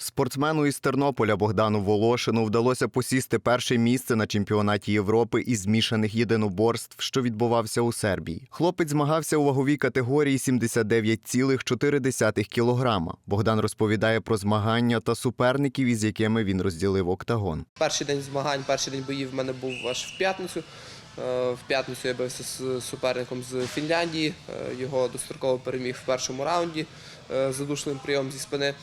Спортсмену із Тернополя Богдану Волошину вдалося посісти перше місце на чемпіонаті Європи із змішаних єдиноборств, що відбувався у Сербії. Хлопець змагався у ваговій категорії 79,4 кілограма. Богдан розповідає про змагання та суперників, із якими він розділив октагон. Перший день змагань, перший день боїв в мене був аж в п'ятницю. Е, В п'ятницю я бився з суперником з Фінляндії. Е, Його достроково переміг в першому раунді е, задушливим прийомом зі спини.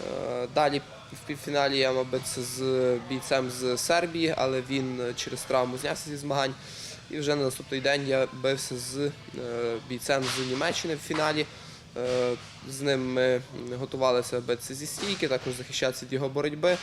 Е, Далі в півфіналі я мав з бійцем з Сербії, але він через травму знявся зі змагань. І вже на наступний день я бився з е, бійцем з Німеччини в фіналі. Е, З ним ми готувалися битися зі стійки, також захищатися від його боротьби.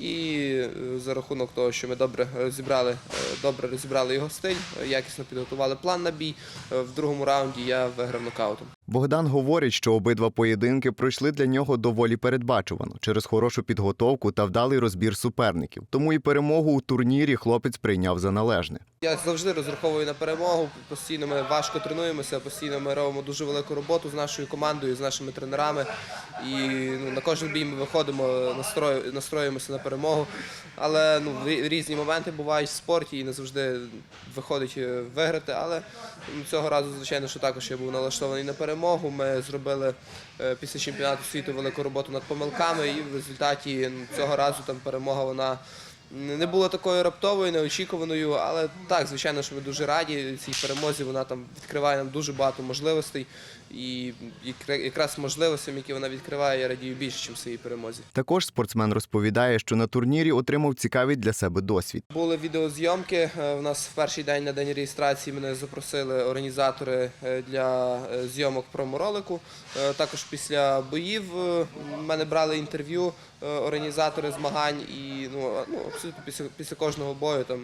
І за рахунок того, що ми добре розібрали, добре розібрали його стиль, якісно підготували план на бій. В другому раунді я виграв нокаутом. Богдан говорить, що обидва поєдинки пройшли для нього доволі передбачувано через хорошу підготовку та вдалий розбір суперників. Тому і перемогу у турнірі хлопець прийняв за належне. Я завжди розраховую на перемогу. Постійно ми важко тренуємося, постійно ми робимо дуже велику роботу з нашою командою, з нашими тренерами. І ну, на кожен бій ми виходимо, настрою, настроюємося на перемогу. Але ну, рі- різні моменти бувають в спорті і не завжди виходить е, виграти. Але цього разу, звичайно, що також я був налаштований на перемогу. Ми зробили е, після чемпіонату світу велику роботу над помилками, і в результаті цього разу там перемога вона. Не було такою раптовою, неочікуваною, але так, звичайно, що ми дуже раді цій перемозі. Вона там відкриває нам дуже багато можливостей. І якра- якраз можливостям, які вона відкриває, я радію більше, ніж своїй перемозі. Також спортсмен розповідає, що на турнірі отримав цікавий для себе досвід. Були відеозйомки. Е, У нас в перший день на день реєстрації мене запросили організатори е, для е, зйомок проморолику. Е, Також після боїв е, мене брали інтерв'ю е, організатори змагань, і ну, ну абсолютно після, після кожного бою там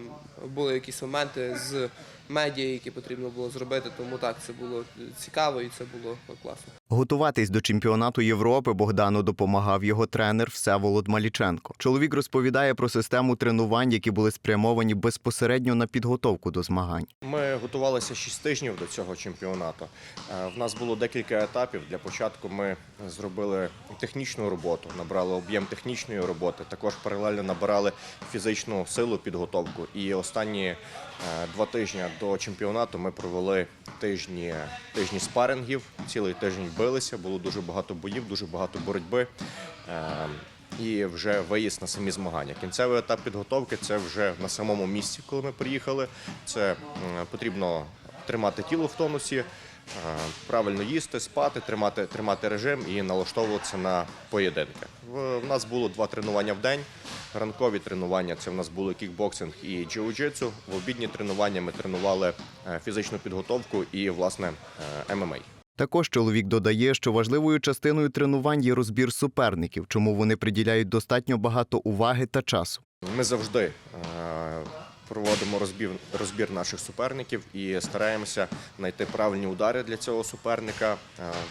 були якісь моменти з медіа, які потрібно було зробити. Тому так це було цікаво і це було класно. Готуватись до чемпіонату Європи Богдану допомагав його тренер Всеволод Маліченко. Чоловік розповідає про систему тренувань, які були спрямовані безпосередньо на підготовку до змагань. Ми готувалися 6 тижнів до цього чемпіонату. Е, В нас було декілька етапів. Для початку ми зробили технічну роботу, набрали об'єм технічної роботи. Також паралельно набирали фізичну силу підготовку. І останні два тижні до чемпіонату ми провели тижні, тижні спарингів. Цілий тиждень билися, було дуже багато боїв, дуже багато боротьби. Е, і вже виїзд на самі змагання. Кінцевий етап підготовки це вже на самому місці, коли ми приїхали. Це потрібно тримати тіло в тонусі, е, правильно їсти, спати, тримати, тримати режим і налаштовуватися на поєдинки. В нас було два тренування в день. Ранкові тренування це в нас були кікбоксинг і джиу-джитсу. В обідні тренування ми тренували е, фізичну підготовку і власне е, ММА. Також чоловік додає, що важливою частиною тренувань є розбір суперників, чому вони приділяють достатньо багато уваги та часу. Ми завжди е, проводимо розбір, розбір наших суперників і стараємося знайти правильні удари для цього суперника,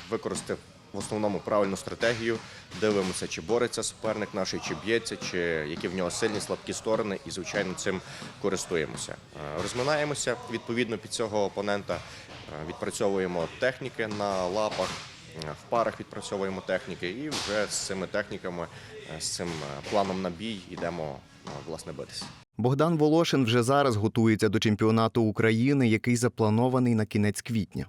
використати в основному правильну стратегію. Дивимося, чи бореться суперник наш, чи б'ється, чи які в нього сильні слабкі сторони, і звичайно цим користуємося. Е, Розминаємося відповідно під цього опонента, е, відпрацьовуємо техніки на лапах. Е, В парах відпрацьовуємо техніки, і вже з цими техніками, з цим планом на бій йдемо власне битися. Богдан Волошин вже зараз готується до чемпіонату України, який запланований на кінець квітня.